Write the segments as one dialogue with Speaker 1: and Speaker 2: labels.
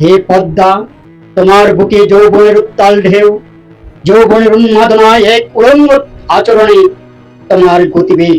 Speaker 1: হে পদ্মা তোমার বুকে যৌবনের উত্তাল ঢেউ যৌবনের উন্মাদনায় এক উলঙ্গ আচরণে তোমার গতিবেগ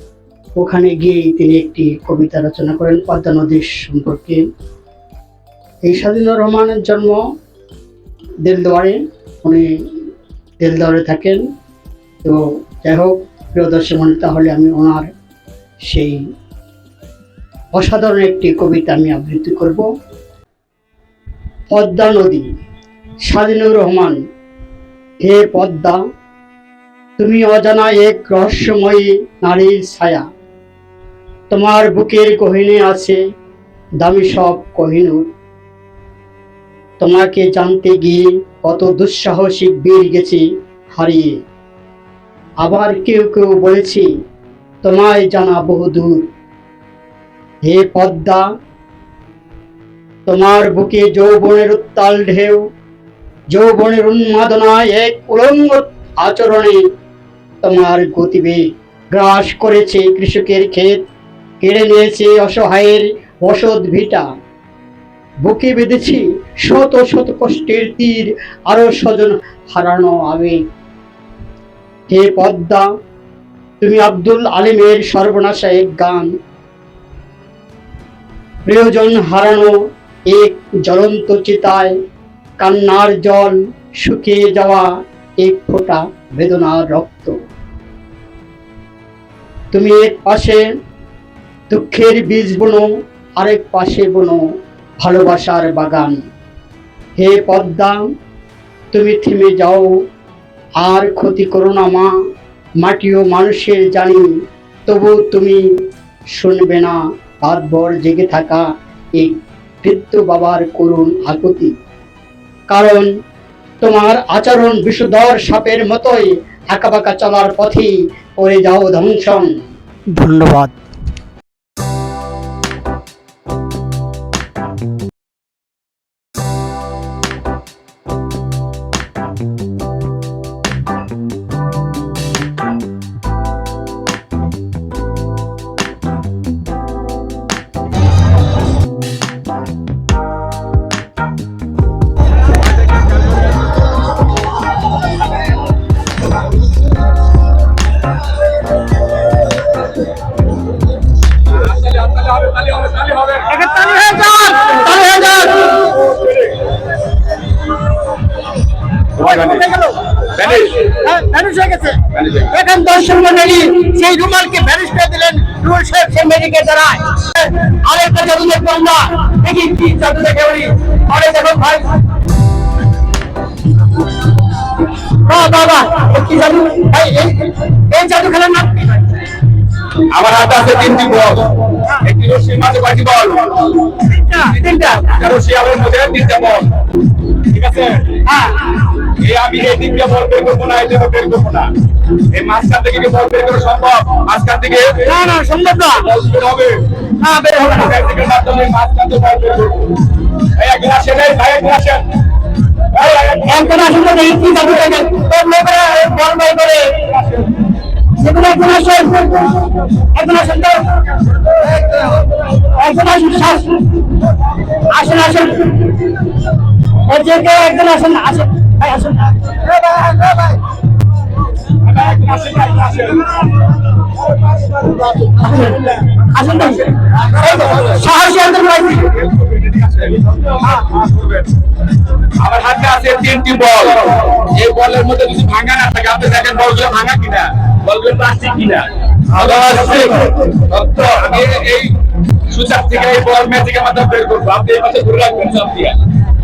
Speaker 1: ওখানে গিয়ে তিনি একটি কবিতা রচনা করেন, পদ্মা নদীর সম্পর্কে। এই স্বাধীনুর রহমানের জন্ম দেলদুয়ারে। উনি দেলদুয়ারে থাকেন। তো যাই হোক, প্রিয় মনে তাহলে আমি ওনার সেই অসাধারণ একটি কবিতা আমি আবৃত্তি করব। পদ্মা নদী স্বাধীনুর রহমান, হে পদ্মা, তুমি অজানা এক রহস্যময়ী নারীর ছায়া। তোমার বুকের গহিনে আছে দামি সব কহিনুর তোমাকে জানতে গিয়ে কত দুঃসাহসিক বীর গেছি হারিয়ে। আবার কেউ কেউ বলেছি, তোমায় জানা বহুদূর হে পদ্মা, তোমার বুকে যৌবনের উত্তাল ঢেউ, যৌবনের উন্মাদনায় এক উলঙ্গ আচরণে তোমার গতিবেগ গ্রাস করেছে কৃষকের ক্ষেত। কেড়ে নিয়েছে অসহায়ের বসত ভিটা। বুকে বেঁধেছি শত শত কষ্টের তীর, আরও স্বজন হারানো আবেগ হে পদ্মা, তুমি আব্দুল আলিমের সর্বনাশা এক গান। প্রিয়জন হারানো এক জ্বলন্ত চিতায়, কান্নার জল শুকিয়ে যাওয়া এক ফোঁটা বেদনার রক্ত। তুমি এক পাশে দুঃখের বীজ বুনো, আরেক পাশে বুনো ভালোবাসার বাগান। হে পদ্মা, তুমি থেমে যাও, আর ক্ষতি করো না মা, মাটিও মানুষের জানি, তবু তুমি শুনবে না রাতভর জেগে থাকা এই বৃদ্ধ বাবার করুণ আকুতি। কারণ তোমার আচরণ বিষধর সাপের মতোই, আঁকাবাঁকা চলার পথে পড়ে যাও ধ্বংসন। ধন্যবাদ।
Speaker 2: দর্শক মন্ডলী সেই রুমালকে করে দিলেন রুল শেখ সেই মেডিকে আরেকটা জাদু দেখি কি জাদু দেখে উনি আরে দেখো ভাই। এ কি জাদু? ভাই এই- এই জাদু খেলার নাম কি
Speaker 3: আমার হাতে আছে তিনটি বল। একটি রশ্মির মাঝে কয়টি বল?
Speaker 2: তিনটা। তিনটা
Speaker 3: রশ্মি আমার মধ্যে তিনটা বল। ঠিক আছে?
Speaker 2: হ্যাঁ।
Speaker 3: এই আমি এই তিনটা বল বের করব না এই দুটো বের করব না। এই মাঝখান থেকে কি বল বের করা সম্ভব? মাঝখান থেকে?
Speaker 2: না না সম্ভব না।
Speaker 3: হবে।
Speaker 2: হ্যাঁ বের হবে না।
Speaker 3: ট্যাকটিকের মাধ্যমে মাঝখান থেকে বল বের করব। এই একজন আসেন এই ভাই একজন আসেন এই, এই,
Speaker 2: কি জাদু দেখে তোর মেয়ে বল বাই করে। সেগুলো একজন আসেন একজন আসেন তো একজন আসেন আসেন। আসেন একজন আসেন আসেন।
Speaker 3: আমার হাতে আছে তিনটি বল এই বলের মধ্যে কিছু ভাঙা না থাকে আপনি দেখেন বলগুলো ভাঙা কিনা বলগুলো প্লাস্টিক কিনা আমি এই সুচার থেকে এই বল ম্যাজিকের মাধ্যমে বের করব। আপনি এই মাঝে ঘুরে রাখবেন, সব দিয়ে।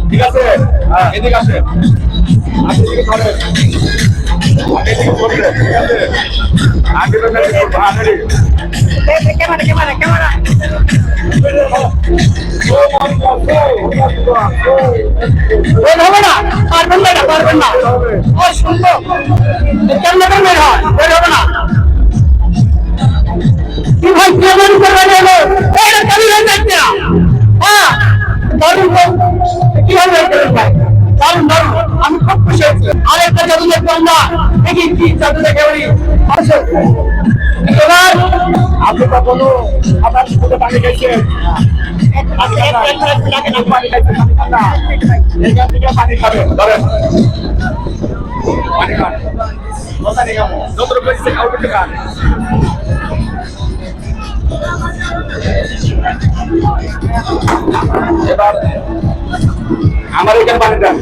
Speaker 3: ঠিক আছে? এদিকে আসেন। আপনি এদিকে। আপনি এদিকে সরবেন, ঠিক আছে? আগে তো ম্যাজিক করব আগে
Speaker 2: ক্যামেরা ক্যামেরা ক্যামেরা হবে না পারবেন না পারবেন না। ও শুনব। কেমন বের হয়? হবে না। কি ভাই কেমন করবেন হয়ে হ্যাঁ। দারুণ তো কি হবে এটা ভাই দারুণ দারুণ আমি খুব খুশি হয়েছি। আরেকটা জাদু দেখব আমরা। দেখি কি জাদু দেখে উনি এবার
Speaker 3: আপনি কখনো আপনার পুকুরে পানি খাইছেন পানি খাবেন ধরেন আমার এখানে পানি দেন।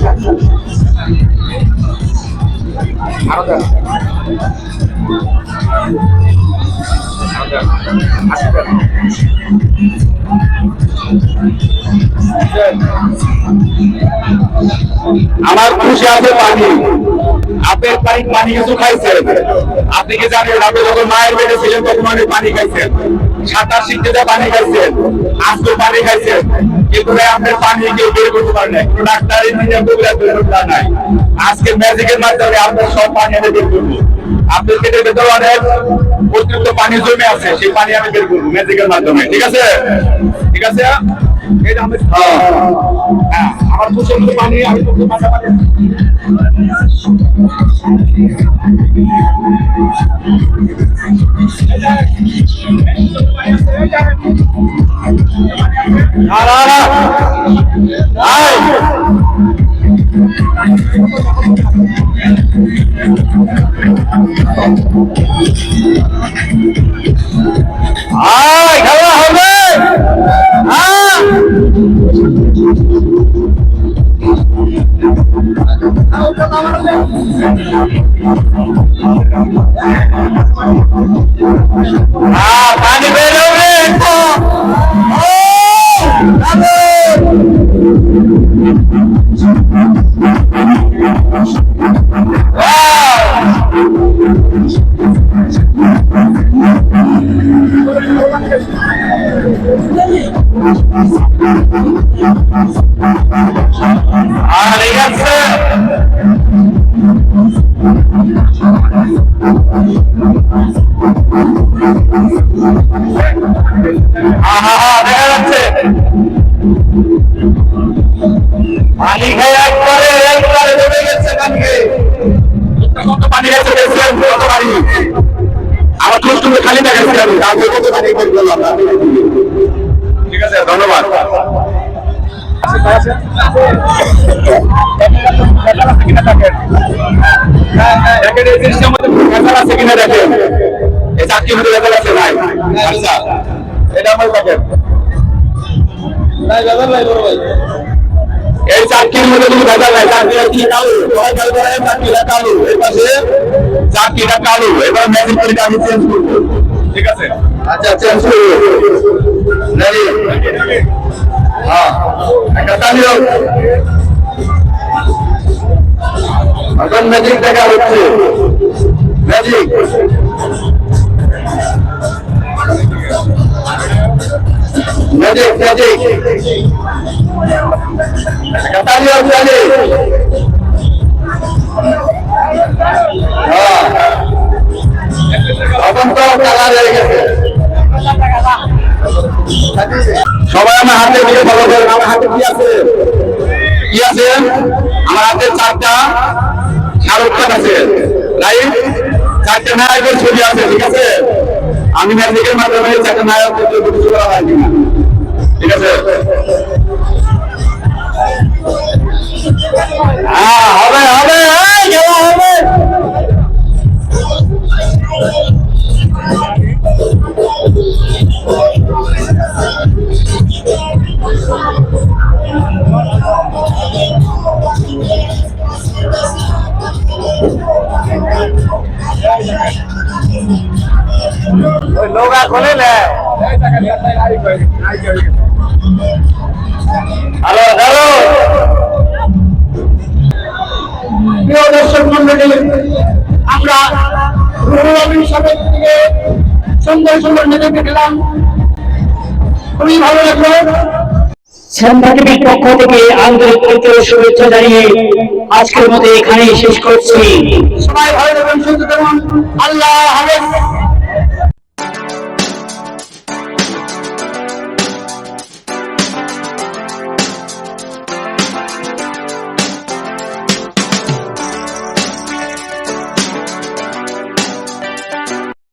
Speaker 3: আমার খুশি আছে পানি। আপেল পানি পানি কিছু খাইছেন। আপনি কি জানেন, আপনি যখন মায়ের পেটে ছিলেন, তখন অনেক পানি খাইছেন। সাঁতার শিখতে যা পানি খাইছেন আজকে পানি খাইছেন, এগুলো আপনার পানি কেউ বের করতে পারে না কোনো ডাক্তার কবিরাজ বের নাই। আজকে ম্যাজিকের মাধ্যমে আপনার সব পানি আমি বের করব। আপনার পেটের ভেতরে অনেক অতিরিক্ত পানি জমে আছে, সেই পানি আমি বের করব ম্যাজিকের মাধ্যমে, ঠিক আছে? ঠিক আছে? এই যে আমি হ্যাঁ, হ্যাঁ, আমার প্রচণ্ড পানি আমি তোকে মাথা পানি
Speaker 2: আয় খেলা হ্যাঁ পানি বেরোবে আর দেখা যাচ্ছে পানি খেয়ে
Speaker 3: ঠিক আছে ধন্যবাদ আছে কিনা দেখেন? এই চাকরি মধ্যে ভেজাল আছে নাই আচ্ছা এটা আমার দেখেন এই চাকরির মধ্যে কোনো ভেজাল নাই চাকরিটা কি? কালো। সবাই খেয়াল করেন চাকরিটা কালো। এর পাশে চাকরিটা কালো। এবার ম্যাজিক করে আমি চেঞ্জ করব। ঠিক আছে? আচ্ছা চেঞ্জ করব। রেডি হ্যাঁ। একটা তালি এখন ম্যাজিক দেখা হচ্ছে ম্যাজিক সবাই আমার হাতে দিয়ে ফলো করেন আমার হাতে কি আছে কি আছে আমার হাতে চারটা শাহরুখ খান আছে রাইট চারটা নায়কের ছবি আছে ঠিক আছে আমি ম্যাজিকের মাধ্যমে চারটা নায়ক করা হয় কিনা ঠিক আছে হ্যাঁ হবে হবে খেলা হবে लोग खोले ले হ্যালো হ্যালো।
Speaker 1: প্রিয় দর্শক মন্ডলী আমরা রুহুল আমিন সাহেব থেকে সুন্দর সুন্দর নেতা দেখলাম। খুবই ভালো লাগল।
Speaker 4: সাংবাদিকের পক্ষ থেকে আন্তরিক ঐক্য শুভেচ্ছা জানিয়ে আজকের মতো এখানেই শেষ করছি।
Speaker 1: সবাই ভালো থাকবেন সুস্থ থাকুন। আল্লাহ হাফেজ।